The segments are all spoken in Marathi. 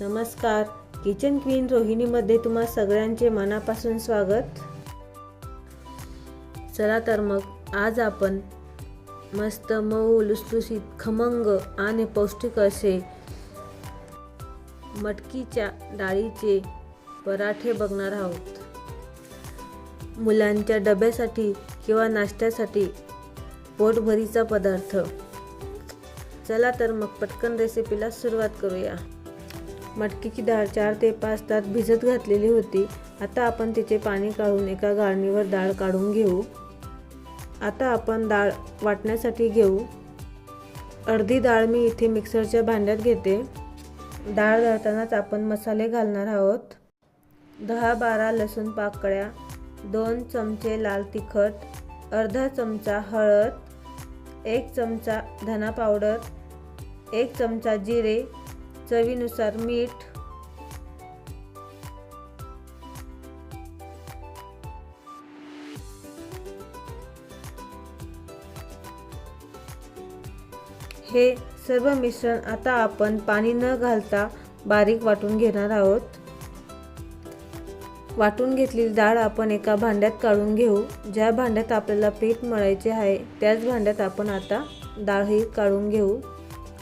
नमस्कार. किचन क्वीन रोहिणीमध्ये तुम्हा सगळ्यांचे मनापासून स्वागत. चला तर मग आज आपण मस्त मऊ लुसलुसीत खमंग आणि पौष्टिक असे मटकीच्या डाळीचे पराठे बघणार आहोत. मुलांच्या डब्यासाठी किंवा नाश्त्यासाठी पोटभरीचा पदार्थ. चला तर मग पटकन रेसिपीला सुरुवात करूया. मटकीची डाळ चार ते पाच तास भिजत घातलेली होती. आता आपण तिचे पाणी काढून एका गाळणीवर डाळ काढून घेऊ. आता आपण डाळ वाटण्यासाठी घेऊ. अर्धी डाळ मी इथे मिक्सरच्या भांड्यात घेते. डाळ दळतानाच आपण मसाले घालणार आहोत. दहा बारा लसूण पाकळ्या दोन चमचे लाल तिखट अर्धा चमचा हळद एक चमचा धना पावडर एक चमचा जिरे चवीनुसार मीठ. हे सर्व मिश्रण आता आपण पाणी न घालता बारीक वाटून घेणार आहोत. वाटून घेतलेली डाळ आपण एका भांड्यात काढून घेऊ. ज्या भांड्यात आपल्याला पीठ मळायचे आहे त्याच भांड्यात आपण आता डाळही काढून घेऊ.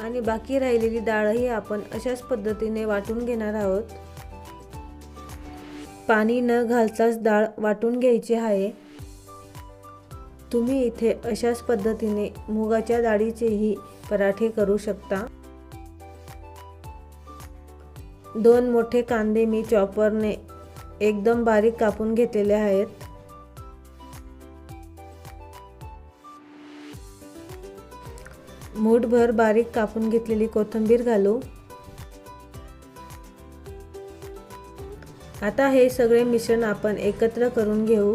आणि बाकी राहिलेली डाळही आपण अशाच पद्धतीने वाटून घेणार आहोत. पाणी न घालताच डाळ वाटून घ्यायची आहे. तुम्ही इथे अशाच पद्धतीने मुगाच्या डाळीचेही पराठे करू शकता. दोन मोठे कांदे मी चॉपरने एकदम बारीक कापून घेतलेले आहेत. मूठभर बारीक कापून घेतलेली कोथिंबीर घालू. आता हे सगळे मिश्रण आपण एकत्र करून घेऊ.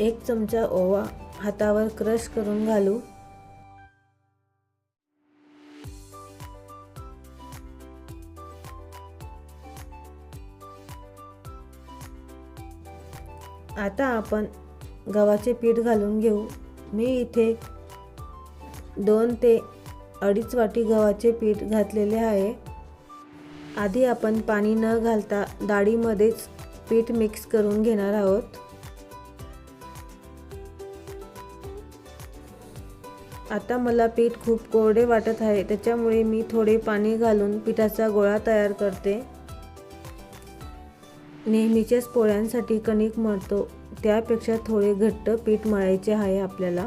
एक चमचा ओवा हातावर क्रश करून घालू. आता आपण गव्हाचे पीठ घालून घेऊ. मी इथे दोन ते अडीच वाटी गव्हाचे पीठ घातलेले आहे. आधी आपण पाणी न घालता डाळीमध्येच पीठ मिक्स करून घेणार आहोत. आता मला पीठ खूप कोरडे वाटत आहे त्याच्यामुळे मी थोडे पाणी घालून पिठाचा गोळा तयार करते. नेहमीच्याच पोळ्यांसाठी कणिक मळतो. त्यापेक्षा थोडे घट्ट पीठ मळायचे आहे आपल्याला.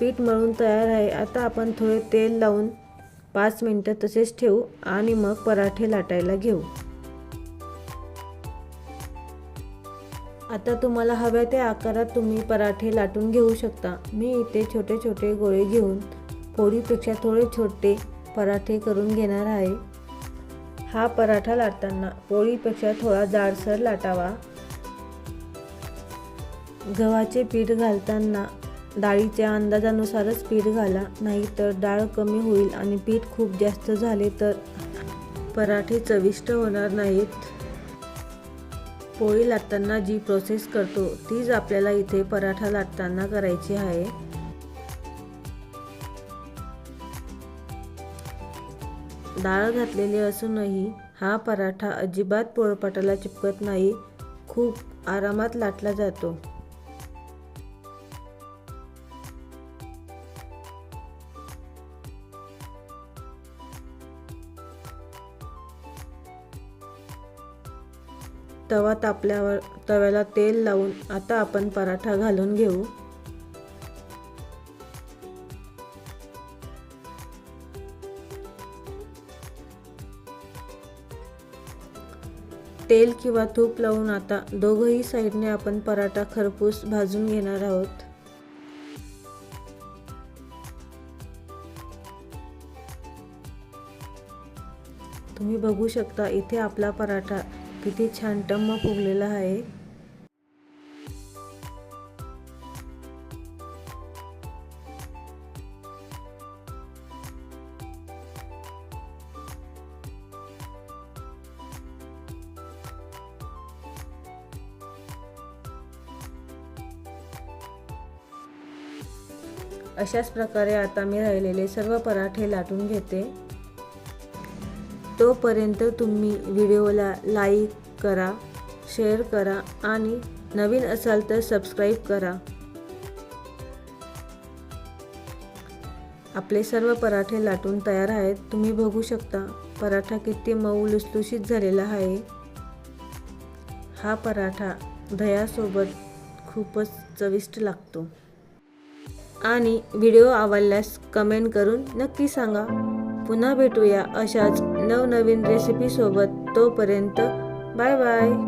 पीठ मळून तयार आहे. आता आपण थोडे तेल लावून पाच मिनटं तसेच ठेवू आणि मग पराठे लाटायला घेऊ. आता तुम्हाला हव्या त्या आकारात तुम्ही पराठे लाटून घेऊ शकता. मी इथे छोटे छोटे गोळे घेऊन पोळीपेक्षा थोडे छोटे पराठे करून घेणार आहे. हा पराठा लाटताना पोळीपेक्षा थोडा जाडसर लाटावा. गव्हाचे पीठ घालताना डाळीच्या अंदाजानुसारच पीठ घाला नाहीतर डाळ कमी होईल आणि पीठ खूप जास्त झाले तर पराठे चविष्ट होणार नाहीत. पोळी लाटताना जी प्रोसेस करतो तीच आपल्याला इथे पराठा लाटताना करायची आहे. डाळ घातलेली असूनही हा पराठा अजिबात पोळपाटाला चिपकत नाही खूप आरामात लाटला जातो. तवा तापल्यावर तव्याला तेल लावून आता आपण पराठा घालून घेऊ. तेल किंवा तूप लावून आता दोघंही साईडने आपण पराठा खरपूस भाजून घेणार आहोत. तुम्ही बघू शकता इथे आपला पराठा किती छान टम्म फुगलेला आहे. अशाच प्रकारे आता मी राहिलेले सर्व पराठे लाटून घेते. तोपर्यंत तुम्ही व्हिडिओला लाईक करा शेअर करा आणि नवीन असाल तर सबस्क्राईब करा. आपले सर्व पराठे लाटून तयार आहेत. तुम्ही बघू शकता पराठा किती मऊ लुसलुशीत झालेला आहे. हा पराठा दह्यासोबत खूपच चविष्ट लागतो. आणि व्हिडिओ आवडल्यास कमेंट करून नक्की सांगा. पुन्हा भेटूया अशाच नवनवीन रेसिपीसोबत तोपर्यंत बाय बाय.